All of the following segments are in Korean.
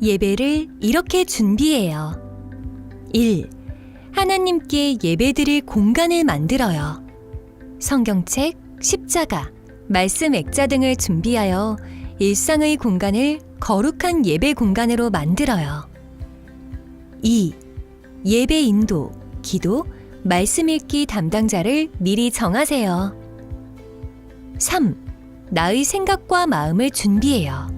예배를 이렇게 준비해요. 1. 하나님께 예배드릴 공간을 만들어요. 성경책, 십자가, 말씀 액자 등을 준비하여 일상의 공간을 거룩한 예배 공간으로 만들어요. 2. 예배 인도, 기도, 말씀 읽기 담당자를 미리 정하세요. 3. 나의 생각과 마음을 준비해요.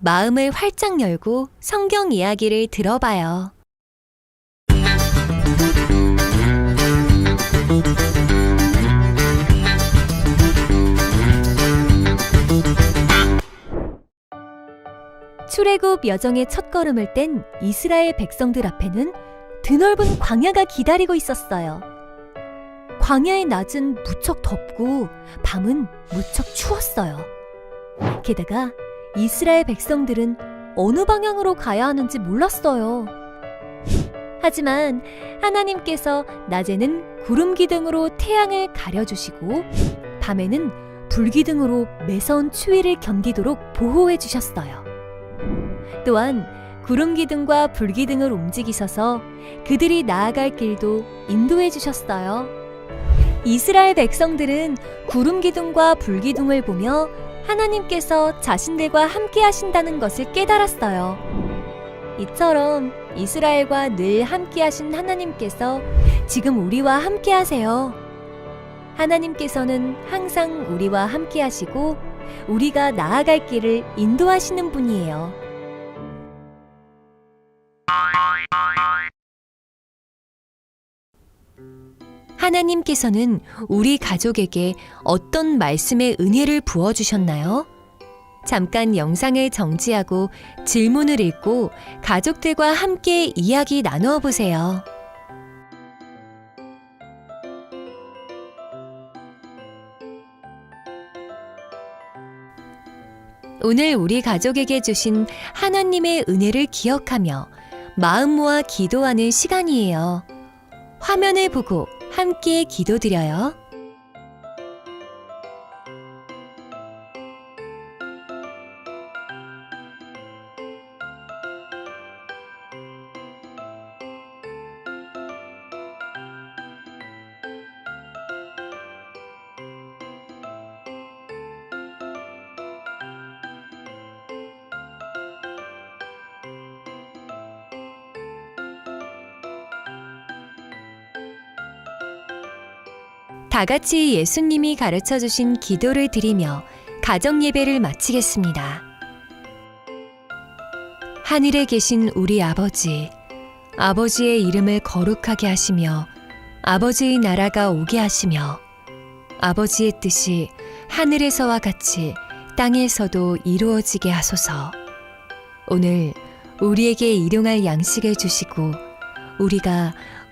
마음을 활짝 열고 성경 이야기를 들어봐요. 출애굽 여정의 첫걸음을 뗀 이스라엘 백성들 앞에는 드넓은 광야가 기다리고 있었어요. 광야의 낮은 무척 덥고 밤은 무척 추웠어요. 게다가 이스라엘 백성들은 어느 방향으로 가야 하는지 몰랐어요. 하지만 하나님께서 낮에는 구름 기둥으로 태양을 가려주시고 밤에는 불 기둥으로 매서운 추위를 견디도록 보호해 주셨어요. 또한 구름 기둥과 불 기둥을 움직이셔서 그들이 나아갈 길도 인도해 주셨어요. 이스라엘 백성들은 구름 기둥과 불 기둥을 보며 하나님께서 자신들과 함께 하신다는 것을 깨달았어요. 이처럼 이스라엘과 늘 함께 하신 하나님께서 지금 우리와 함께 하세요. 하나님께서는 항상 우리와 함께 하시고 우리가 나아갈 길을 인도하시는 분이에요. 하나님께서는 우리 가족에게 어떤 말씀의 은혜를 부어주셨나요? 잠깐 영상을 정지하고 질문을 읽고 가족들과 함께 이야기 나누어 보세요. 오늘 우리 가족에게 주신 하나님의 은혜를 기억하며 마음 모아 기도하는 시간이에요. 화면을 보고 함께 기도드려요. 다 같이 예수님이 가르쳐 주신 기도를 드리며 가정 예배를 마치겠습니다. 하늘에 계신 우리 아버지, 아버지의 이름을 거룩하게 하시며 아버지의 나라가 오게 하시며 아버지의 뜻이 하늘에서와 같이 땅에서도 이루어지게 하소서. 오늘 우리에게 일용할 양식을 주시고 우리가